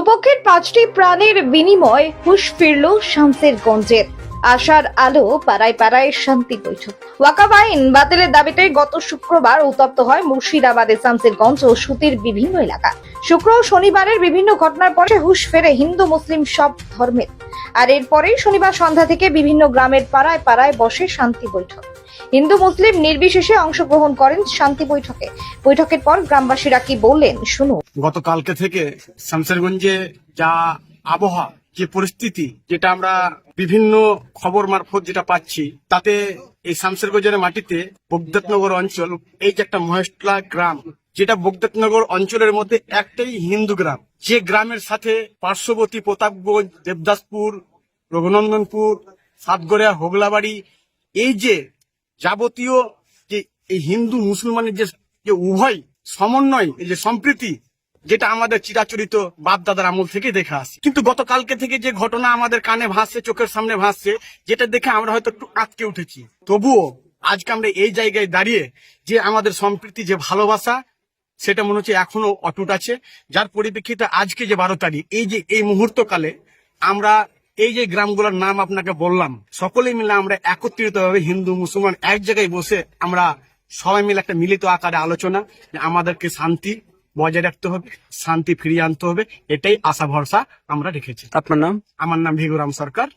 দুপক্ষের পাঁচটি প্রাণের বিনিময় হুশ ফিরল শামসের গঞ্জের আশার আলো পাড়ায় পাড়ায় শান্তি বৈঠক। ওয়াকাব আইন বাতিলের দাবিতে গত শুক্রবার উত্তপ্ত হয় মুর্শিদাবাদের শামসেরগঞ্জ ও সুতির বিভিন্ন এলাকা। শুক্র ও শনিবারের বিভিন্ন ঘটনার পরে হুশ ফেরে হিন্দু, মুসলিম সব ধর্মের। আর এরপরেই শনিবার সন্ধ্যা থেকে বিভিন্ন গ্রামের পাড়ায় পাড়ায় বসে শান্তি বৈঠক। হিন্দু মুসলিম নির্বিশেষে অংশগ্রহণ করেন শান্তি বৈঠকে। বৈঠকের পর গ্রামবাসীরা কি বললেন, শুনুন। গতকালকে থেকে শামসেরগঞ্জে যা আবহাওয়া, যে পরিস্থিতি, যেটা আমরা বিভিন্ন খবর মারফত যেটা পাচ্ছি, তাতে এই শামসেরগঞ্জের মাটিতে বগদত্নগর অঞ্চল, এই যে একটা মহেশলা গ্রাম, যেটা বগদত্নগর অঞ্চলের মধ্যে একটাই হিন্দু গ্রাম। যে গ্রামের সাথে পার্শ্ববর্তী প্রতাপগঞ্জ, দেবদাসপুর, রঘুনন্দনপুর, সাতগড়িয়া, হোগলাবাড়ি, এই যে যাবতীয় যে এই হিন্দু মুসলমানের যে যে উভয় সমন্বয়, এই যে সম্প্রীতি, যেটা আমাদের চিরাচরিত বাপ দাদার আমল থেকে দেখে আসি। কিন্তু গতকালকে থেকে যে ঘটনা আমাদের কানে ভাসছে, চোখের সামনে ভাসছে, যেটা দেখে আমরা হয়তো একটু আটকে উঠেছি। তবুও আজকে আমরা এই জায়গায় দাঁড়িয়ে যে আমাদের সম্প্রীতি, যে ভালোবাসা, সেটা মনে হচ্ছে এখনও অটুট আছে। যার পরিপ্রেক্ষিতে আজকে যে বারো তারিখ, এই যে এই মুহূর্তকালে আমরা এই যে গ্রামগুলোর নাম আপনাকে বললাম সকলে মিলে আমরা একত্রিত ভাবে হিন্দু মুসলমান এক জায়গায় বসে আমরা সবাই মিলে একটা মিলিত আকারে আলোচনা আমাদেরকে শান্তি বজায় রাখতে হবে শান্তি ফিরিয়ে আনতে হবে এটাই আশা ভরসা আমরা রেখেছি। আপনার নাম? আমার নাম ভিগুরাম সরকার।